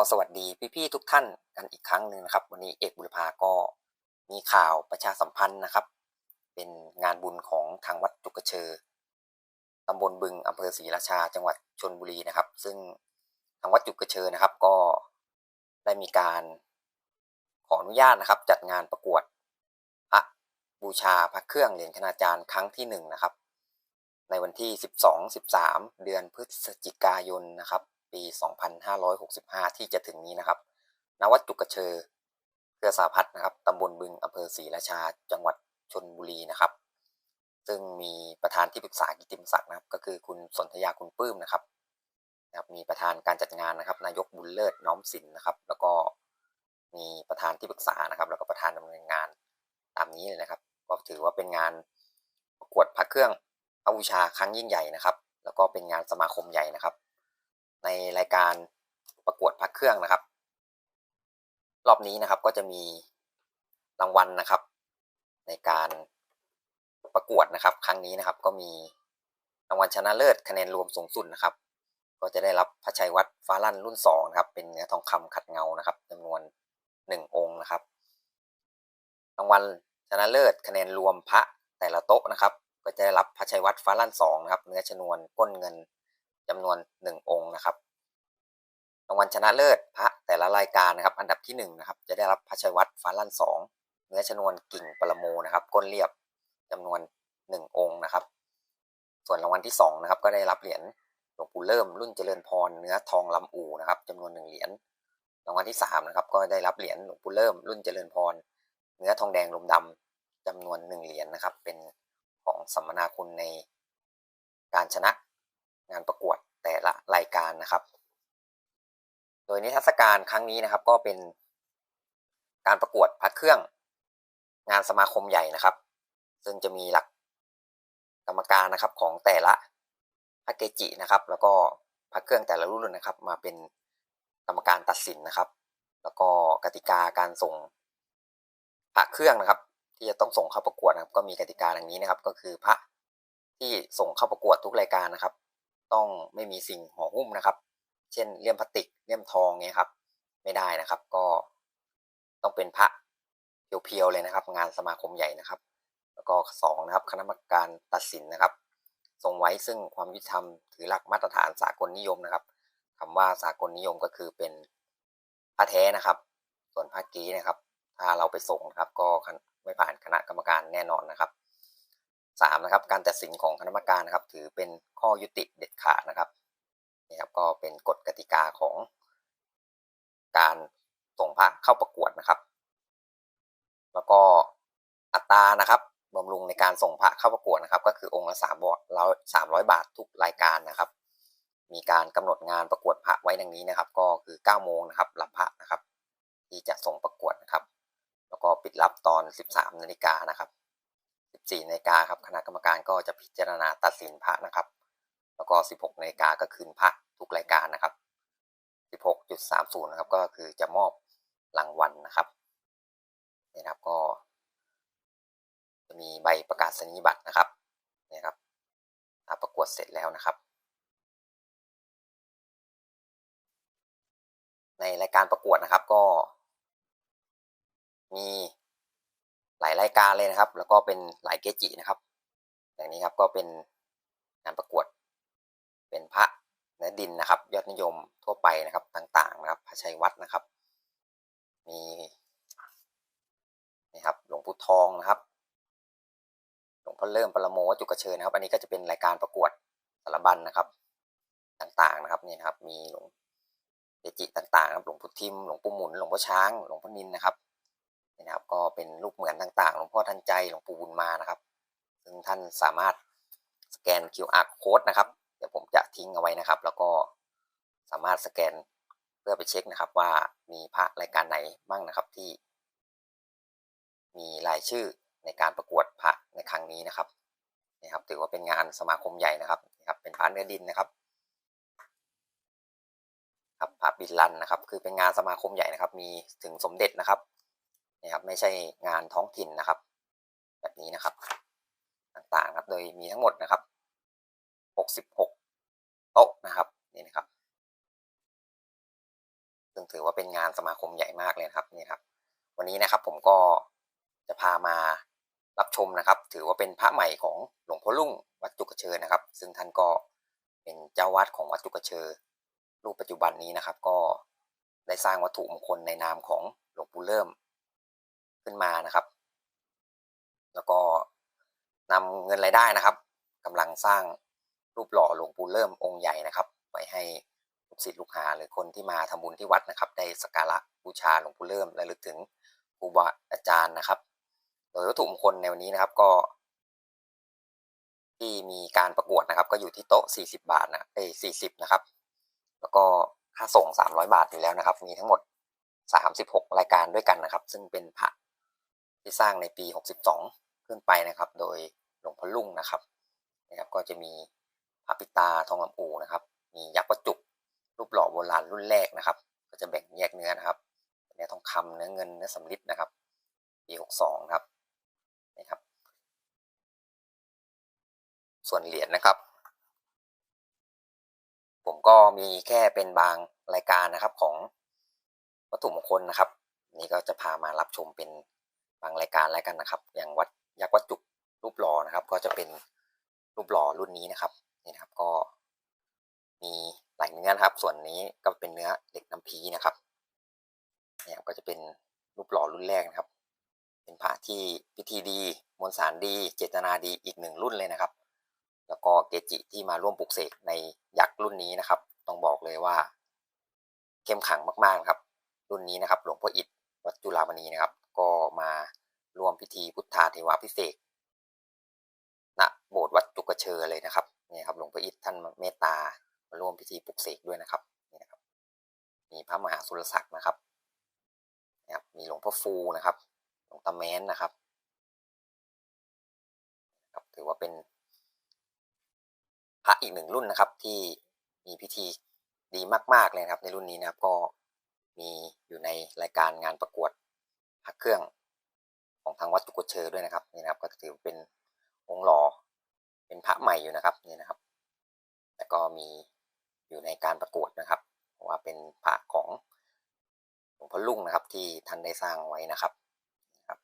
ก็สวัสดีพี่ๆทุกท่านกันอีกครั้งหนึ่งนะครับ วันนี้เอกบุรพาก็มีข่าวประชาสัมพันธ์นะครับ เป็นงานบุญของทางวัดจุกระเชอตำบลบึงอำเภอศรีราชา จังหวัดชนบุรีนะครับ ซึ่งทางวัดจุกระเชอนะครับ ก็ได้มีการขออนุญาตนะครับ จัดงานประกวดพระบูชาพระเครื่องเหรียญคณาจารย์ครั้งที่หนึ่งนะครับ ในวันที่ 12 13 เดือนพฤศจิกายนนะครับ ปี 2565 ที่จะถึงนี้นะครับณวัดจุกกระเชอเครือสาพัฒน์นะครับตำบลบึงอำเภอศรีราชา จังหวัดชนบุรีนะครับ ซึ่งมีประธานที่ปรึกษากิติมศักดิ์นะครับ ก็คือคุณสนธยาคุณปื้มนะครับนะครับ มีประธานการจัดงานนะครับ นายกบุญเลิศน้อมสินนะครับ แล้วก็มีประธานที่ปรึกษานะครับ แล้วก็ประธานดำเนินงานตามนี้เลยนะครับ ก็ถือว่าเป็นงานประกวดพระเครื่องพระบูชาครั้งยิ่งใหญ่นะครับ แล้วก็เป็นงานสมาคมใหญ่นะครับ ในรายการประกวดพระเครื่องนะครับ รอบนี้นะครับก็จะมีรางวัลนะครับ ในการประกวดนะครับ ครั้งนี้นะครับก็มีรางวัลชนะเลิศคะแนนรวมสูงสุดนะครับ ก็จะได้รับพระชัยวัดฟ้าลั่นรุ่นสองนะครับเป็นเนื้อทองคำขัดเงานะครับจำนวนหนึ่งองค์นะครับ รางวัลชนะเลิศคะแนนรวมพระแต่ละโต๊ะนะครับ ก็จะได้รับพระชัยวัดฟ้าลั่นสองนะครับเนื้อชนวนก้นเงิน จำนวนหนึ่งองค์นะครับรางวัลชนะเลิศพระแต่ละรายการนะครับ อันดับที่หนึ่งนะครับจะได้รับพระชัยวัดฟ้าลั่นสองเนื้อชนวนกิ่งปรโมนะครับ ก้นเรียบจำนวนหนึ่งองค์นะครับ ส่วนรางวัลที่สองนะครับก็ได้รับเหรียญหลวงปู่เริ่มรุ่นเจริญพรเนื้อทองลำอูนะครับจำนวนหนึ่งเหรียญรางวัลที่สามนะครับก็ได้รับเหรียญหลวงปู่เริ่มรุ่นเจริญพรเนื้อทองแดงลมดำจำนวนหนึ่งเหรียญนะครับ เป็นของสัมมนาคุณในการชนะ งานประกวดแต่ละรายการนะครับ โดยนิทรรศการครั้งนี้นะครับ ก็เป็นการประกวดพระเครื่องงานสมาคมใหญ่นะครับ ซึ่งจะมีหลักกรรมการนะครับของแต่ละพระเกจินะครับ แล้วก็พระเครื่องแต่ละรุ่นนะครับ มาเป็นกรรมการตัดสินนะครับ แล้วก็กติกาการส่งพระเครื่องนะครับ ที่จะต้องส่งเข้าประกวดนะครับ ก็มีกติกาดังนี้นะครับ ก็คือพระที่ส่งเข้าประกวดทุกรายการนะครับ ต้องไม่มีสิ่งห่อหุ้มนะครับ เช่นเลี่ยมพลาสติกเลี่ยมทองเนี่ยครับ ไม่ได้นะครับ ก็ต้องเป็นพระเพียวๆเลยนะครับ งานสมาคมใหญ่นะครับ แล้วก็สองนะครับ คณะกรรมการตัดสินนะครับทรงไว้ซึ่งความยุติธรรมถือหลักมาตรฐานสากลนิยมนะครับคำว่าสากลนิยมก็คือเป็นพระแท้นะครับ ส่วนพระกีนะครับ ถ้าเราไปส่งนะครับ ก็ไม่ผ่านคณะกรรมการแน่นอนนะครับ สามนะครับการตัดสินของคณะกรรมการนะครับ ถือเป็นข้อยุติเด็ดขาดนะครับนี่ครับก็เป็นกฎกติกาของการส่งพระเข้าประกวดนะครับ แล้วก็อัตรานะครับบำรุงในการส่งพระเข้าประกวดนะครับ ก็คือองค์ละสามบาทเราสามร้อยบาททุกรายการนะครับ มีการกำหนดงานประกวดพระไว้ดังนี้นะครับ ก็คือเก้าโมงนะครับรับพระนะครับ ที่จะส่งประกวดนะครับ แล้วก็ปิดรับตอนสิบสามนาฬิกานะครับ สิบสี่นาฬิกาครับคณะกรรมการก็จะพิจารณาตัดสินพระนะครับ แล้วก็สิบหกนาฬิกาก็คืนพระทุกรายการนะครับสิบหกจุดสามศูนย์นะครับก็คือจะมอบรางวัลนะครับนี่ครับก็ จะมีใบประกาศนียบัตรนะครับนี่ครับถ้าประกวดเสร็จแล้วนะครับ ในรายการประกวดนะครับก็ มี หลายรายการเลยนะครับ แล้วก็เป็นหลายเกจินะครับอย่างนี้ครับก็เป็นงานประกวด เป็นพระเนื้อดินนะครับ ยอดนิยมทั่วไปนะครับต่างๆนะครับ พระชัยวัดนะครับ มีนี่ครับหลวงปู่ทองนะครับหลวงพ่อเริ่มปรโมวจุกระเชิญนะครับ อันนี้ก็จะเป็นรายการประกวดสารบัญนะครับ ต่างๆนะครับนี่นะครับ มีหลวงเกจิต่างๆครับหลวงปู่ทิมหลวงปู่หมุนหลวงพ่อช้างหลวงพ่อนินนะครับ นะครับ ก็เป็นรูปเหมือนต่างๆหลวงพ่อทันใจหลวงปู่บุญมานะครับ ซึ่งท่านสามารถสแกน QR code นะครับ เดี๋ยวผมจะทิ้งเอาไว้นะครับ แล้วก็สามารถสแกนเพื่อไปเช็คนะครับ ว่ามีพระรายการไหนบ้างนะครับที่ มีรายชื่อในการประกวดพระในครั้งนี้นะครับนี่ครับ ถือว่าเป็นงานสมาคมใหญ่นะครับนี่ครับ เป็นพระเนื้อดินนะครับครับพระบิดลันนะครับ คือเป็นงานสมาคมใหญ่นะครับ มีถึงสมเด็จนะครับ นี่ครับไม่ใช่งานท้องถิ่นนะครับ แบบนี้นะครับ ต่างๆครับโดยมีทั้งหมดนะครับ 66 โต๊ะนะครับนี่นะครับซึ่งถือว่าเป็นงานสมาคมใหญ่มากเลยนะครับนี่ครับ วันนี้นะครับผมก็จะพามารับชมนะครับ ถือว่าเป็นพระใหม่ของหลวงพ่อลุ่งวัดจุกเชอนะครับ ซึ่งท่านก็เป็นเจ้าวาดของวัดจุกเชอรูปปัจจุบันนี้นะครับ ก็ได้สร้างวัตถุมงคลในนามของหลวงปู่เริ่ม ขึ้นมานะครับ แล้วก็นำเงินรายได้นะครับกำลังสร้างรูปหล่อหลวงปู่เริ่มองค์ใหญ่นะครับ ไว้ให้ลูกศิษย์ลูกหาหรือคนที่มาทำบุญที่วัดนะครับ ได้สักการะบูชาหลวงปู่เริ่มและลึกถึงครูบาอาจารย์นะครับ โดยวัตถุมงคลในวันนี้นะครับก็ ที่มีการประกวดนะครับ ก็อยู่ที่โต๊ะ 40 บาทนะเอ้ย40นะครับ แล้วก็ค่าส่ง 300 บาทอยู่แล้วนะครับ มีทั้งหมด 36 รายการด้วยกันนะครับ ซึ่งเป็นพระ ที่สร้างในปี 62 ขึ้นไปนะครับ โดยหลวงพ่อลุ่งนะครับนะครับก็จะมีพระปิตาทองลำอูนะครับ มียักษ์วัดจุกรูปหล่อโบราณรุ่นแรกนะครับ ก็จะแบ่งแยกเนื้อนะครับเนื้อทองคำเนื้อเงินเนื้อสำริดนะครับปี 62 ครับนะครับ ส่วนเหรียญนะครับ ผมก็มีแค่เป็นบางรายการนะครับของวัตถุมงคลนะครับ นี่ก็จะพามารับชมเป็น บางรายการแล้วกันนะครับ อย่างวัดยักษ์วัดจุกรูปหล่อนะครับ ก็จะเป็นรูปหล่อรุ่นนี้นะครับนี่นะครับก็มีหลายเนื้อนะครับ ส่วนนี้ก็เป็นเนื้อเหล็กน้ำพีนะครับเนี่ยก็จะเป็นรูปหล่อรุ่นแรกนะครับ เป็นพระที่พิธีดี มวลสารดี เจตนาดีอีกหนึ่งรุ่นเลยนะครับ แล้วก็เกจิที่มาร่วมปลุกเสกในยักษ์รุ่นนี้นะครับ ต้องบอกเลยว่า เข้มขังมากๆครับ รุ่นนี้นะครับ หลวงพ่ออิฐวัดจุฬามณีนะครับ ก็มาร่วมพิธีพุทธาเทวาพิเศษณโบสถ์วัดจุกเชอเลยนะครับนี่ครับหลวงพ่ออิฐท่านเมตตามาร่วมพิธีปลุกเสกด้วยนะครับนี่นะครับ มีพระมหาสุรศักดิ์นะครับนะครับ มีหลวงพ่อฟูนะครับ หลวงตาแม้นนะครับครับ ถือว่าเป็นพระอีกหนึ่งรุ่นนะครับ ที่มีพิธีดีมาก ๆเลยครับ ในรุ่นนี้นะครับก็มีอยู่ในรายการงานประกวด พระเครื่องของทางวัดจุกเชอด้วยนะครับนี่นะครับก็ถือเป็นองค์หล่อเป็นพระใหม่อยู่นะครับนี่นะครับแต่ก็มีอยู่ในการประกวดนะครับว่าเป็นพระของหลวงพ่อลุ่งนะครับ ที่ท่านได้สร้างไว้นะครับนะครับ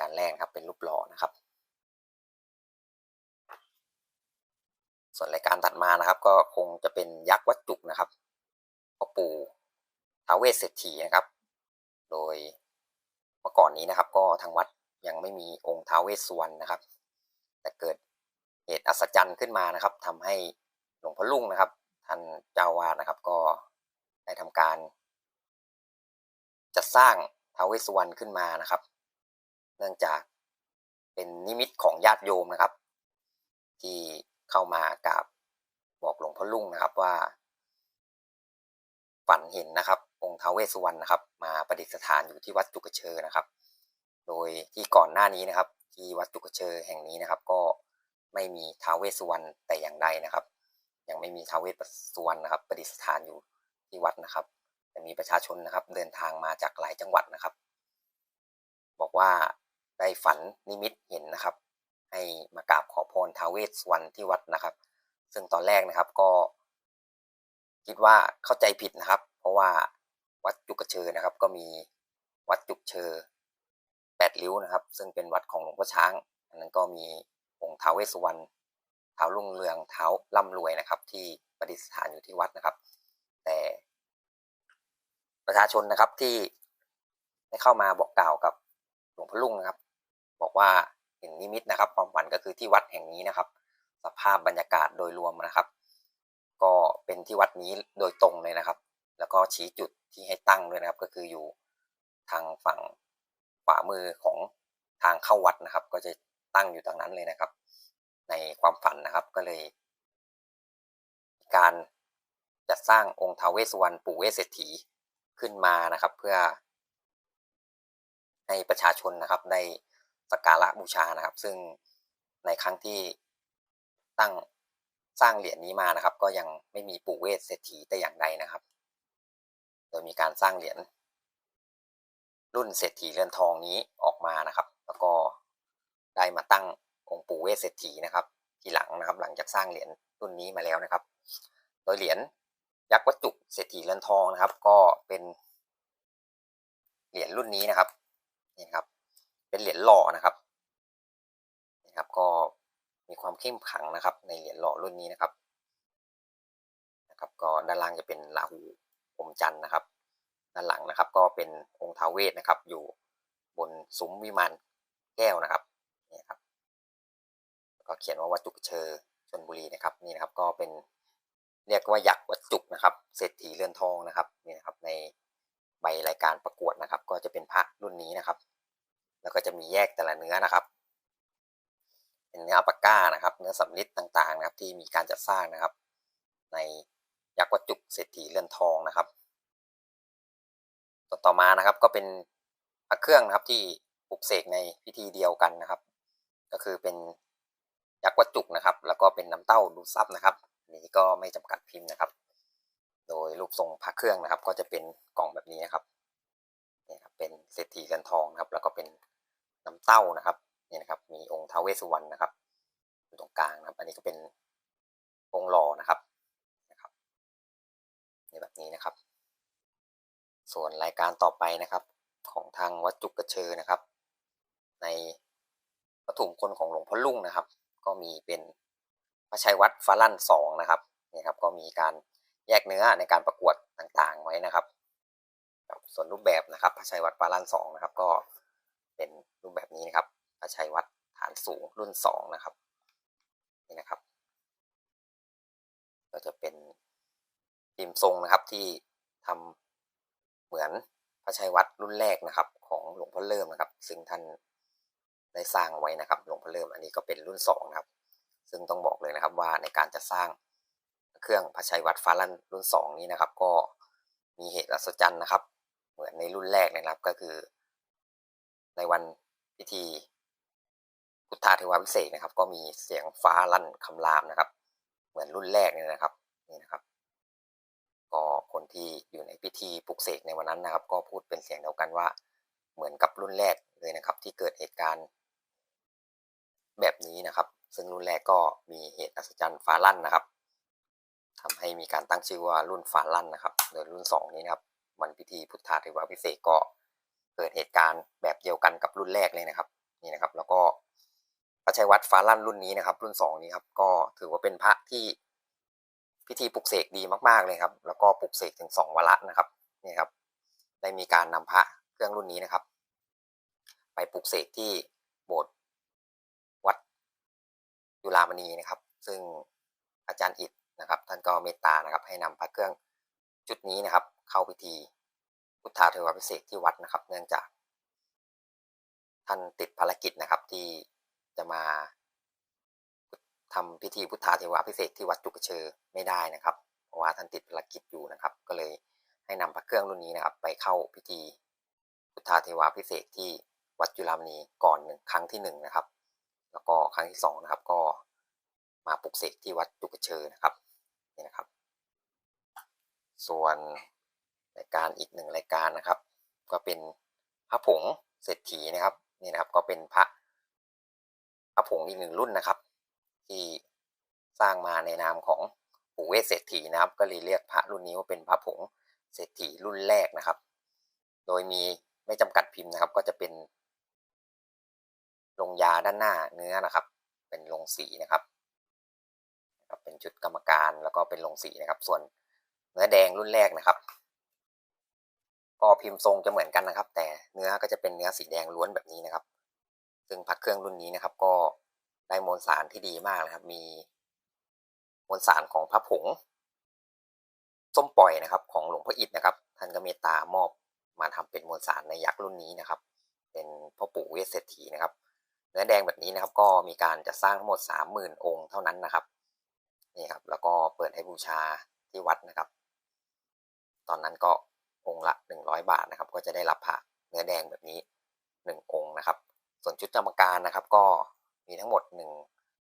การแรกครับเป็นรูปหล่อนะครับ ส่วนรายการถัดมานะครับ ก็คงจะเป็นยักษ์วัดจุกนะครับพ่อปู่ท้าเวสเศรษฐีนะครับ โดยเมื่อก่อนนี้นะครับ ก็ทางวัดยังไม่มีองค์ท้าวเวสสุวรรณนะครับ แต่เกิดเหตุอัศจรรย์ขึ้นมานะครับทำให้หลวงพ่อลุ่งนะครับ ท่านเจ้าวาดนะครับ ก็ได้ทำการจะสร้างท้าวเวสสุวรรณขึ้นมานะครับ เนื่องจากเป็นนิมิตของญาติโยมนะครับ ที่เข้ามากราบบอกหลวงพ่อลุ่งนะครับว่า ฝันเห็นนะครับองค์ท้าวเวสสุวรรณนะครับ มาประดิษฐานอยู่ที่วัดจุกเชอนะครับ โดยที่ก่อนหน้านี้นะครับ ที่วัดจุกเชอแห่งนี้นะครับ ก็ไม่มีท้าวเวสสุวรรณแต่อย่างใดนะครับ ยังไม่มีท้าวเวสสุวรรณนะครับ ประดิษฐานอยู่ที่วัดนะครับแต่มีประชาชนนะครับ เดินทางมาจากหลายจังหวัดนะครับ บอกว่าได้ฝันนิมิตเห็นนะครับ ให้มากราบขอพรท้าวเวสสุวรรณที่วัดนะครับ ซึ่งตอนแรกนะครับก็คิดว่าเข้าใจผิดนะครับ เพราะว่า วัดจุกเชอนะครับ ก็มีวัดจุกเชอแปดริ้วนะครับ ซึ่งเป็นวัดของหลวงพ่อช้าง อันนั้นก็มีองค์ท้าวเวสสุวรรณท้าวรุ่งเรืองท้าวร่ำรวยนะครับ ที่ประดิษฐานอยู่ที่วัดนะครับ แต่ประชาชนนะครับที่ได้เข้ามาบอกกล่าวกับหลวงพ่อลุงนะครับ บอกว่าเห็นนิมิตนะครับ ความฝันก็คือที่วัดแห่งนี้นะครับ สภาพบรรยากาศโดยรวมนะครับ ก็เป็นที่วัดนี้โดยตรงเลยนะครับ แล้วก็ชี้จุด ที่ให้ตั้งด้วยนะครับ ก็คืออยู่ทางฝั่งขวามือของทางเข้าวัดนะครับ ก็จะตั้งอยู่ตรงนั้นเลยนะครับ ในความฝันนะครับก็เลย การจัดสร้างองค์ทาวเวสสุวรรณปู่เวสเศรษฐีขึ้นมานะครับ เพื่อ ให้ประชาชนนะครับได้สักการะบูชานะครับ ซึ่งในครั้งที่ตั้งสร้างเหรียญนี้มานะครับ ก็ยังไม่มีปู่เวสเศรษฐีแต่อย่างใดนะครับ โดยมีการสร้างเหรียญรุ่นเศรษฐีเรือนทองนี้ออกมานะครับ แล้วก็ได้มาตั้งองค์ปู่เวสเศรษฐีนะครับ ทีหลังนะครับ หลังจากสร้างเหรียญรุ่นนี้มาแล้วนะครับ โดยเหรียญยักษ์วัดจุเศรษฐีเรือนทองนะครับ ก็เป็นเหรียญรุ่นนี้นะครับนี่ครับ เป็นเหรียญหล่อนะครับนี่ครับ ก็มีความเข้มขังนะครับ ในเหรียญหล่อรุ่นนี้นะครับนะครับ ก็ด้านล่างจะเป็นราหู อมจันนะครับ ด้านหลังนะครับก็เป็นองค์ท้าเวสนะครับ อยู่บนซุ้มวิมานแก้วนะครับนี่ครับ ก็เขียนว่าวัดจุกเชอชนบุรีนะครับนี่นะครับก็เป็นเรียกว่ายักษ์วัดจุกนะครับ เศรษฐีเรือนทองนะครับนี่นะครับในใบรายการประกวดนะครับ ก็จะเป็นพระรุ่นนี้นะครับ แล้วก็จะมีแยกแต่ละเนื้อนะครับเป็นเนื้ออัปาก้านะครับ เนื้อสำลิดต่างๆนะครับ ที่มีการจัดสร้างนะครับ ใน ยักษ์วัดจุกเศรษฐีเรือนทองนะครับต่อต่อมานะครับก็เป็นพระเครื่องนะครับที่ปลุกเสกในพิธีเดียวกันนะครับ ก็คือเป็นยักษ์วัดจุกนะครับ แล้วก็เป็นน้ำเต้าดูซับนะครับนี้ก็ไม่จำกัดพิมพ์นะครับ โดยรูปทรงพระเครื่องนะครับ ก็จะเป็นกล่องแบบนี้นะครับนี่ครับเป็นเศรษฐีเงินทองนะครับ แล้วก็เป็นน้ำเต้านะครับนี่นะครับ มีองค์ท้าวเวสสุวรรณนะครับอยู่ตรงกลางนะครับ อันนี้ก็เป็นองค์หล่อนะครับ แบบนี้นะครับ ส่วนรายการต่อไปนะครับ ของทางวัดจุกกระเชอนะครับ ในวัตถุมงคลของหลวงพ่อลุ่งนะครับ ก็มีเป็นพระชัยวัดฟ้าลั่นสองนะครับนี่ครับก็มีการแยกเนื้อในการประกวดต่างๆไว้นะครับ ส่วนรูปแบบนะครับพระชัยวัดฟ้าลั่นสองนะครับ ก็เป็นรูปแบบนี้นะครับพระชัยวัดฐานสูงรุ่นสองนะครับนี่นะครับ ก็จะเป็น พิมพ์ทรงนะครับที่ทำเหมือนพระชัยวัดรุ่นแรกนะครับ ของหลวงพ่อเริ่มนะครับ ซึ่งท่านได้สร้างไว้นะครับ หลวงพ่อเริ่มอันนี้ก็เป็นรุ่นสองนะครับ ซึ่งต้องบอกเลยนะครับว่าในการจะสร้างเครื่องพระชัยวัดฟ้าลั่นรุ่นสองนี้นะครับ ก็มีเหตุอัศจรรย์นะครับ เหมือนในรุ่นแรกนะครับก็คือ ในวันพิธีพุทธาเทวาพิเศษนะครับ ก็มีเสียงฟ้าลั่นคำรามนะครับ เหมือนรุ่นแรกนี่นะครับนี่นะครับ ก็คนที่อยู่ในพิธีปลุกเสกในวันนั้นนะครับ ก็พูดเป็นเสียงเดียวกันว่า เหมือนกับรุ่นแรกเลยนะครับ ที่เกิดเหตุการณ์ แบบนี้นะครับ ซึ่งรุ่นแรกก็มีเหตุอัศจรรย์ฟ้าลั่นนะครับทำให้มีการตั้งชื่อว่ารุ่นฟ้าลั่นนะครับโดยรุ่นสองนี้นะครับวันพิธีพุทธาเทวาพิเศษก็เกิดเหตุการณ์แบบเดียวกันกับรุ่นแรกเลยนะครับนี่นะครับ แล้วก็พระชัยวัดฟ้าลั่นรุ่นนี้นะครับ รุ่นสองนี้ครับก็ถือว่าเป็นพระที่ พิธีปลุกเสกดีมากๆเลยครับ แล้วก็ปลุกเสกถึงสองวาระนะครับนี่ครับ ได้มีการนำพระเครื่องรุ่นนี้นะครับ ไปปลุกเสกที่โบสถ์วัดยุรามณีนะครับ ซึ่งอาจารย์อิดนะครับ ท่านก็เมตตานะครับ ให้นำพระเครื่องจุดนี้นะครับ เข้าพิธีพุทธาเทวาพิเศษที่วัดนะครับ เนื่องจาก ท่านติดภารกิจนะครับที่จะมา ทำพิธีพุทธาเทวาพิเศษที่วัดจุกเชอไม่ได้นะครับ เพราะว่าท่านติดภารกิจอยู่นะครับ ก็เลยให้นำพระเครื่องรุ่นนี้นะครับ ไปเข้าพิธีพุทธาเทวาพิเศษที่วัดจุฬามณีก่อนหนึ่งครั้งที่หนึ่งนะครับ แล้วก็ครั้งที่สองนะครับก็มาปลุกเสกที่วัดจุกเชอนะครับนี่นะครับ ส่วนรายการอีกหนึ่งรายการนะครับ ก็เป็นพระผงเศรษฐีนะครับนี่นะครับก็เป็นพระพระผงอีกหนึ่งรุ่นนะครับ ที่สร้างมาในนามของปู่เวสเศรษฐีนะครับ ก็เลยเรียกพระรุ่นนี้ว่าเป็นพระผงเศรษฐีรุ่นแรกนะครับ โดยมีไม่จำกัดพิมพ์นะครับ ก็จะเป็นลงยาด้านหน้าเนื้อนะครับ เป็นลงสีนะครับ เป็นชุดกรรมการแล้วก็เป็นลงสีนะครับ ส่วนเนื้อแดงรุ่นแรกนะครับ ก็พิมพ์ทรงจะเหมือนกันนะครับ แต่เนื้อก็จะเป็นเนื้อสีแดงล้วนแบบนี้นะครับ ซึ่งพักเครื่องรุ่นนี้นะครับ ก็ ได้มวลสารที่ดีมากนะครับ มีมวลสารของพระผงส้มปล่อยนะครับ ของหลวงพ่ออิฐนะครับ ท่านก็เมตตามอบมาทำเป็นมวลสารในยักษ์รุ่นนี้นะครับ เป็นพ่อปู่เวสเศรษฐีนะครับ เนื้อแดงแบบนี้นะครับ ก็มีการจะสร้างทั้งหมดสามหมื่นองค์เท่านั้นนะครับนี่ครับ แล้วก็เปิดให้บูชาที่วัดนะครับ ตอนนั้นก็องค์ละหนึ่งร้อยบาทนะครับ ก็จะได้รับพระเนื้อแดงแบบนี้หนึ่งองค์นะครับ ส่วนชุดกรรมการนะครับ ก็ มีทั้งหมดหนึ่ง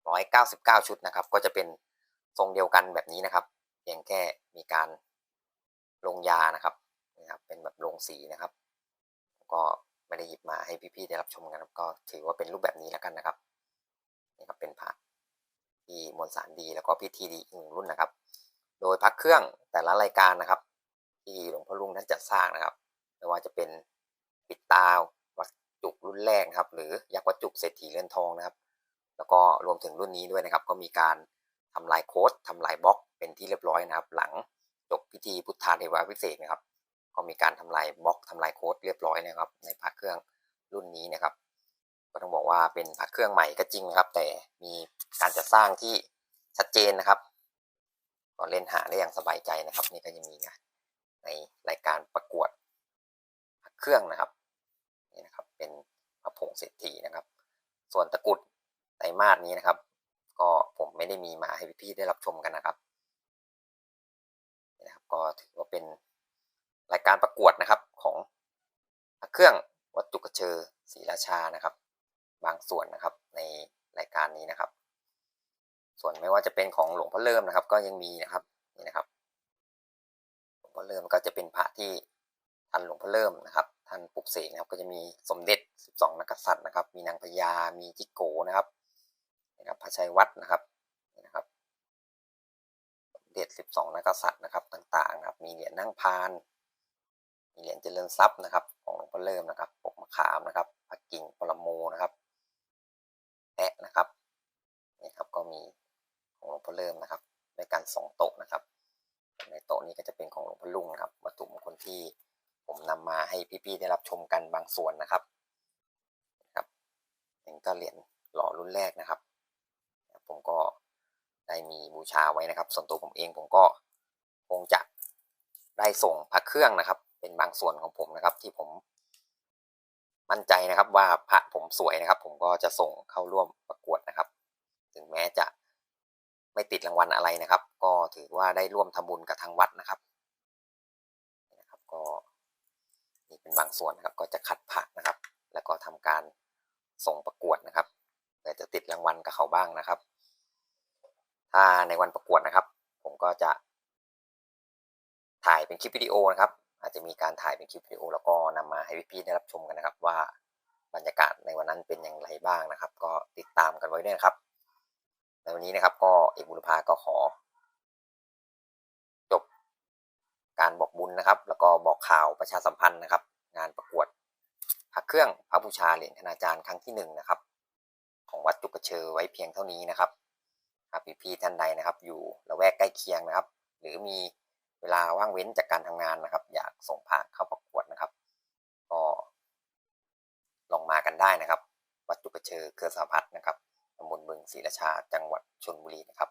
ร้อยเก้าสิบเก้าชุดนะครับ ก็จะเป็นทรงเดียวกันแบบนี้นะครับ เพียงแค่มีการลงยานะครับนะครับ เป็นแบบลงสีนะครับ ก็ไม่ได้หยิบมาให้พี่ๆได้รับชมกันก็ถือว่าเป็นรูปแบบนี้แล้วกันนะครับนี่ครับเป็นพระที่มวลสารดีแล้วก็พิธีดีอีกหนึ่งรุ่นนะครับ โดยพระเครื่องแต่ละรายการนะครับ ที่หลวงพ่อลุงท่านจัดสร้างนะครับไม่ว่าจะเป็นปิดตาวัดจุกรุ่นแรกนะครับ หรือยักษ์วัดจุกเศรษฐีเลื่อนทองนะครับ แล้วก็รวมถึงรุ่นนี้ด้วยนะครับ ก็มีการทำลายโค้ดทำลายบล็อกเป็นที่เรียบร้อยนะครับ หลังจบพิธีพุทธาเทวาพิเศษนะครับ ก็มีการทำลายบล็อกทำลายโค้ดเรียบร้อยนะครับ ในพระเครื่องรุ่นนี้นะครับ ก็ต้องบอกว่าเป็นพระเครื่องใหม่ก็จริงนะครับ แต่มีการจัดสร้างที่ชัดเจนนะครับก็เล่นหาได้อย่างสบายใจนะครับ นี่ก็ยังมีนะในรายการประกวดเครื่องนะครับนี่นะครับ เป็นพระผงเศรษฐีนะครับ ส่วนตะกุด ตรมาสนี้นะครับ ก็ผมไม่ได้มีมาให้พี่ๆได้รับชมกันนะครับนะครับ ก็ถือว่าเป็นรายการประกวดนะครับของเครื่องวัดจุกเชอศรีราชานะครับ บางส่วนนะครับในรายการนี้นะครับ ส่วนไม่ว่าจะเป็นของหลวงพ่อเริ่มนะครับ ก็ยังมีนะครับนี่นะครับหลวงพ่อเริ่มก็จะเป็นพระที่ท่านหลวงพ่อเริ่มนะครับท่านปลุกเสกนะครับ ก็จะมีสมเด็จ 12 นักกษัตริย์นะครับ มีนางพญามีจิโกนะครับ นะครับพระชัยวัดนะครับนี่นะครับสมเด็จ12นักษัตริย์นะครับต่างๆนะครับ มีเหรียญนั่งพานมีเหรียญเจริญทรัพย์นะครับของหลวงพ่อเริ่มนะครับปกมะขามนะครับพระกิ่งปรโมนะครับแอะนะครับนี่ครับก็มีของหลวงพ่อเริ่มนะครับด้วยกันสองโต๊ะนะครับ ในโต๊ะนี้ก็จะเป็นของหลวงพ่อลุงครับวัตถุมงคลที่ผมนำมาให้พี่ๆได้รับชมกันบางส่วนนะครับครับนี่ก็เหรียญหล่อรุ่นแรกนะครับ ผมก็ได้มีบูชาไว้นะครับ ส่วนตัวผมเองผมก็คงจะได้ส่งพระเครื่องนะครับ เป็นบางส่วนของผมนะครับ ที่ผมมั่นใจนะครับว่าพระผมสวยนะครับ ผมก็จะส่งเข้าร่วมประกวดนะครับ ถึงแม้จะไม่ติดรางวัลอะไรนะครับ ก็ถือว่าได้ร่วมทำบุญกับทางวัดนะครับนะครับ ก็นี่เป็นบางส่วนนะครับ ก็จะคัดพระนะครับ แล้วก็ทำการส่งประกวดนะครับเพื่อจะติดรางวัลกับเขาบ้างนะครับ ถ้าในวันประกวดนะครับ ผมก็จะ ถ่ายเป็นคลิปวิดีโอนะครับ อาจจะมีการถ่ายเป็นคลิปวิดีโอ แล้วก็นำมาให้พี่ๆได้รับชมกันนะครับ ว่าบรรยากาศในวันนั้นเป็นอย่างไรบ้างนะครับ ก็ติดตามกันไว้ด้วยนะครับในวันนี้นะครับก็เอกบุรพาก็ขอ จบการบอกบุญนะครับ แล้วก็บอกข่าวประชาสัมพันธ์นะครับ งานประกวดพระเครื่องพระบูชาเหรียญคณาจารย์ครั้งที่หนึ่งนะครับ ของวัดจุกเชอไว้เพียงเท่านี้นะครับ หากพี่ๆท่านใดนะครับ อยู่ละแวกใกล้เคียงนะครับ หรือมีเวลาว่างเว้นจากการทำงานนะครับ อยากส่งพระเข้าประกวดนะครับ ก็ลองมากันได้นะครับ วัดจุกเชอเกือสาพัฒน์นะครับตำบลบึงศรีราชาจังหวัดชลบุรีนะครับ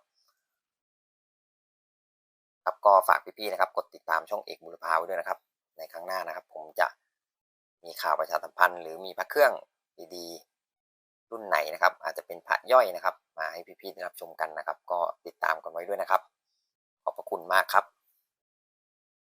ครับก็ฝากพี่ๆนะครับ กดติดตามช่องเอกบุรพาไว้ด้วยนะครับ ในครั้งหน้านะครับ ผมจะมีข่าวประชาสัมพันธ์ หรือมีพระเครื่องดีๆ รุ่นไหนนะครับ อาจจะเป็นพระย่อยนะครับ ให้พี่ๆได้รับชมกันนะครับ ก็ติดตามกันไว้ด้วยนะครับ ขอบพระคุณมากครับ